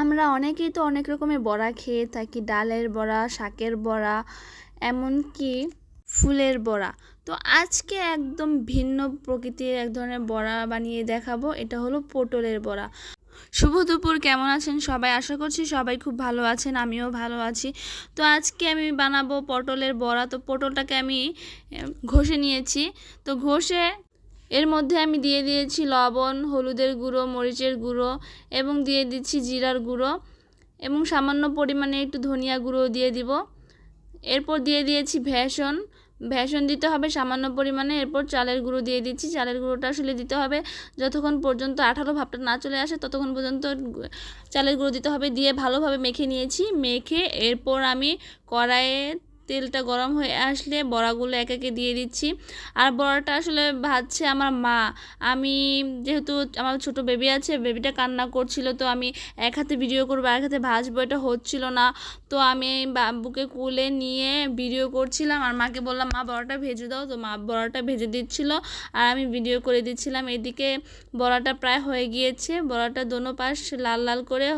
আমরা অনেকেই তো অনেক রকমের বড়া খেয়ে থাকি, ডালের বড়া, শাকের বড়া, এমনকি ফুলের বড়া। তো আজকে একদম ভিন্ন প্রকৃতির এক ধরনের বড়া বানিয়ে দেখাবো, এটা হলো পটলের বড়া। শুভ দুপুর, কেমন আছেন সবাই? আশা করছি সবাই খুব ভালো আছেন, আমিও ভালো আছি। তো আজকে আমি বানাবো পটলের বড়া। তো পটলটাকে আমি ঘষে নিয়েছি। তো ঘষে এর মধ্যে আমি দিয়ে দিয়েছি লবণ, হলুদের গুঁড়ো, মরিচের গুঁড়ো এবং দিয়ে দিচ্ছি জিরার গুঁড়ো এবং সামান্য পরিমাণে একটু ধনিয়া গুঁড়ো দিয়ে দিব। এরপর দিয়ে দিয়েছি ভেষণ। ভেষণ দিতে হবে সামান্য পরিমাণে। এরপর চালের গুঁড়ো দিয়ে দিচ্ছি। চালের গুঁড়োটা আসলে দিতে হবে যতক্ষণ পর্যন্ত আঠালো ভাবটা না চলে আসে ততক্ষণ পর্যন্ত চালের গুঁড়ো দিতে হবে। দিয়ে ভালোভাবে মেখে নিয়েছি। মেখে এরপর আমি কড়াইয়ে তেলটা গরম হয়ে আসলে বড়াগুলো এক একে দিয়ে দিচ্ছি। আর বড়াটা আসলে ভাজছে আমার মা। আমি যেহেতু আমার ছোট বেবি আছে, বেবিটা কান্না করছিল তো আমি এক হাতে ভিডিও করব এক হাতে ভাজবো, এটা হচ্ছিল না। তো আমি বাবুকে কুলে নিয়ে ভিডিও করছিলাম, আর মাকে বললাম, মা, বড়াটা ভেজে দাও। তো মা বড়াটা ভেজে দিচ্ছিল, আর আমি ভিডিও করে দিচ্ছিলাম। এদিকে বড়াটা প্রায় হয়ে গিয়েছে। বড়াটা দোনো পাশ লাল লাল করে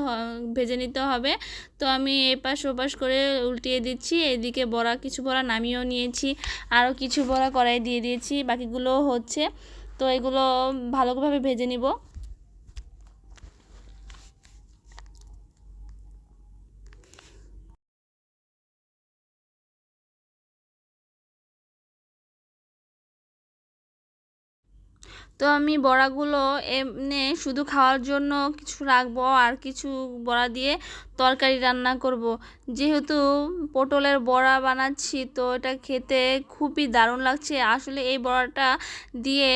ভেজে নিতে হবে। তো আমি এপাশ ওপাশ করে উল্টিয়ে দিচ্ছি। এদিকে বড়া, কিছু বড়া নামিয়েও নিয়েছি, আরও কিছু বড়া কড়াই দিয়ে দিয়েছি বাকিগুলো হচ্ছে। তো এগুলো ভালোভাবে ভেজে নিব। তো আমি বড়াগুলো এমনি শুধু খাওয়ার জন্য কিছু রাখব আর কিছু বড়া দিয়ে তরকারি রান্না করব। যেহেতু পটলের বড়া বানাচ্ছি, তো এটা খেতে খুবই দারুণ লাগছে আসলে এই বড়াটা দিয়ে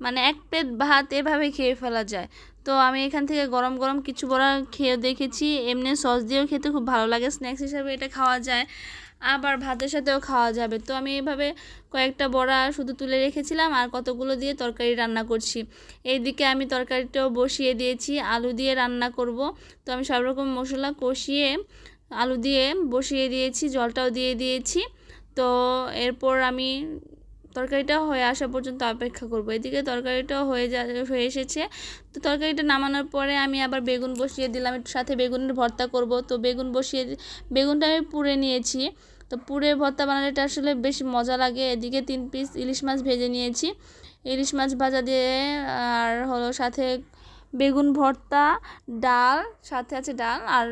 মানে এক প্লেট ভাত এভাবে খেয়ে ফেলা যায় তো আমি এখান থেকে গরম গরম কিছু বড়া খেয়ে দেখেছি। এমনি সস দিয়েও খেতে খুব ভালো লাগে। স্ন্যাক্স হিসাবে এটা খাওয়া যায়। আবার ভাতের সাথেও খাওয়া যাবে। তো আমি এইভাবে কয়েকটা বড়া শুধু তুলে রেখেছিলাম আর কতগুলো দিয়ে তরকারি রান্না করছি। এইদিকে আমি তরকারিটাও বসিয়ে দিয়েছি। আলু দিয়ে রান্না করব। তো আমি সব রকম মশলা কষিয়ে আলু দিয়ে বসিয়ে দিয়েছি, জলটাও দিয়ে দিয়েছি। তো এরপর আমি তরকারিটা হয়ে আসা পর্যন্ত অপেক্ষা করব। এদিকে তরকারিটাও হয়ে যা, হয়ে এসেছে। তো তরকারিটা নামানোর পরে আমি আবার বেগুন বসিয়ে দিলাম। একটু সাথে বেগুনের ভর্তা করব। তো বেগুন বসিয়ে, বেগুনটা আমি পুড়ে নিয়েছি। তো পুড়ে ভর্তা বানালেটা আসলে বেশ মজা লাগে। এদিকে তিন পিস ইলিশ মাছ ভেজে নিয়েছি। ইলিশ মাছ ভাজা দিয়ে, আর হলো সাথে বেগুন ভর্তা, ডাল, সাথে আছে ডাল, আর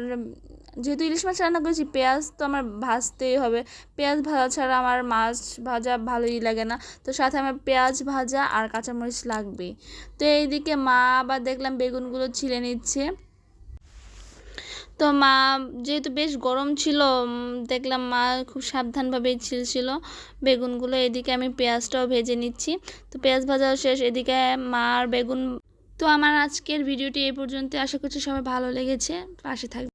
যেহেতু ইলিশ মাছ রান্না করেছি, পেঁয়াজ তো আমার ভাজতেই হবে। পেঁয়াজ ভাজা ছাড়া আমার মাছ ভাজা ভালোই লাগে না। তো সাথে আমার পেঁয়াজ ভাজা আর কাঁচামরিচ লাগবে তো এইদিকে মা আবার দেখলাম বেগুনগুলো ছিলে নিচ্ছে। তো মা যেহেতু বেশ গরম ছিল দেখলাম মা খুব সাবধানভাবেই ছিলছিল। বেগুনগুলো এদিকে আমি পেঁয়াজটাও ভেজে নিচ্ছি। তো পেঁয়াজ ভাজাও শেষ, এদিকে মা আর বেগুন। তো আমার আজকের ভিডিওটি এই পর্যন্ত আশা করছি সবাই ভালো লেগেছে। পাশে থাকবে